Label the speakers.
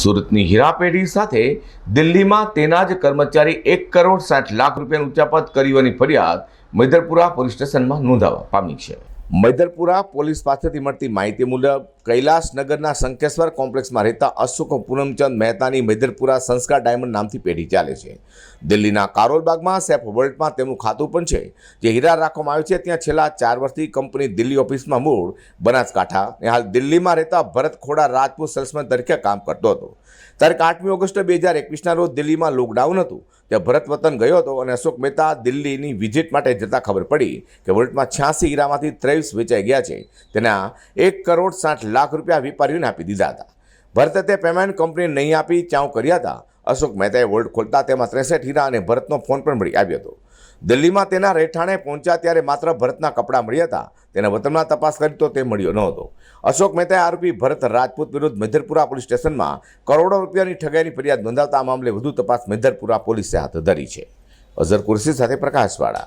Speaker 1: સુરતની હીરાપેઢી સાથે દિલ્હીમાં તેના જ કર્મચારી એક કરોડ સાઠ લાખ રૂપિયાનું ઉચ્ચાપત કર્યુંની ફરિયાદ મૈદરપુરા પોલીસ સ્ટેશનમાં નોંધાવા પામી છે. મૈદરપુરા પોલીસ પાસેથી મળતી માહિતી મુજબ, કૈલાસનગરના શંકેશ્વર કોમ્પ્લેક્સમાં રહેતા અશોક પૂનમચંદ મહેતાની મૈદરપુરા સંસ્કાર ડાયમંડ નામથી પેઢી ચાલે છે. દિલ્હીના કારોલબાગમાં સેફ વર્લ્ડમાં તેમનું ખાતું પણ છે, જે હીરા રાખવામાં આવ્યું છે. ત્યાં છેલ્લા ચાર વર્ષથી કંપની દિલ્હી ઓફિસમાં મૂળ બનાસકાંઠા હાલ દિલ્હીમાં રહેતા ભરત ખોડા રાજપૂત સેલ્સમેન તરીકે કામ કરતો હતો. તારીખ આઠમી ઓગસ્ટ બે હજાર એકવીસના રોજ દિલ્હીમાં લોકડાઉન હતું. ત્યાં ભરત વતન ગયો હતો અને અશોક મહેતા દિલ્હીની વિઝિટ માટે જતાં ખબર પડી કે વર્લ્ડમાં છ્યાસી હીરામાંથી ત્રેવીસ વેચાઈ ગયા છે. તેના એક કરોડ સાઠ લાખ રૂપિયા વેપારીઓને આપી દીધા હતા. ભરતે તે પેમેન્ટ કંપની નહીં આપી, ચાઉ કર્યા હતા. અશોક મહેતાએ વોલ્ટ ખોલતા તેમાં ત્રેસઠ હીરા અને ભરતનો ફોન પણ મળી આવ્યો હતો. દિલ્હીમાં તેના રહેઠાણે પહોંચ્યા ત્યારે માત્ર ભરતના કપડાં મળ્યા હતા. તેના વતનમાં તપાસ કરી તો તે મળ્યો ન હતો. અશોક મહેતાએ આરોપી ભરત રાજપૂત વિરુદ્ધ મેધરપુરા પોલીસ સ્ટેશનમાં કરોડો રૂપિયાની ઠગાઈની ફરિયાદ નોંધાવતા આ મામલે વધુ તપાસ મેધરપુરા પોલીસે હાથ ધરી છે. અઝર કુરશી સાથે પ્રકાશવાળા.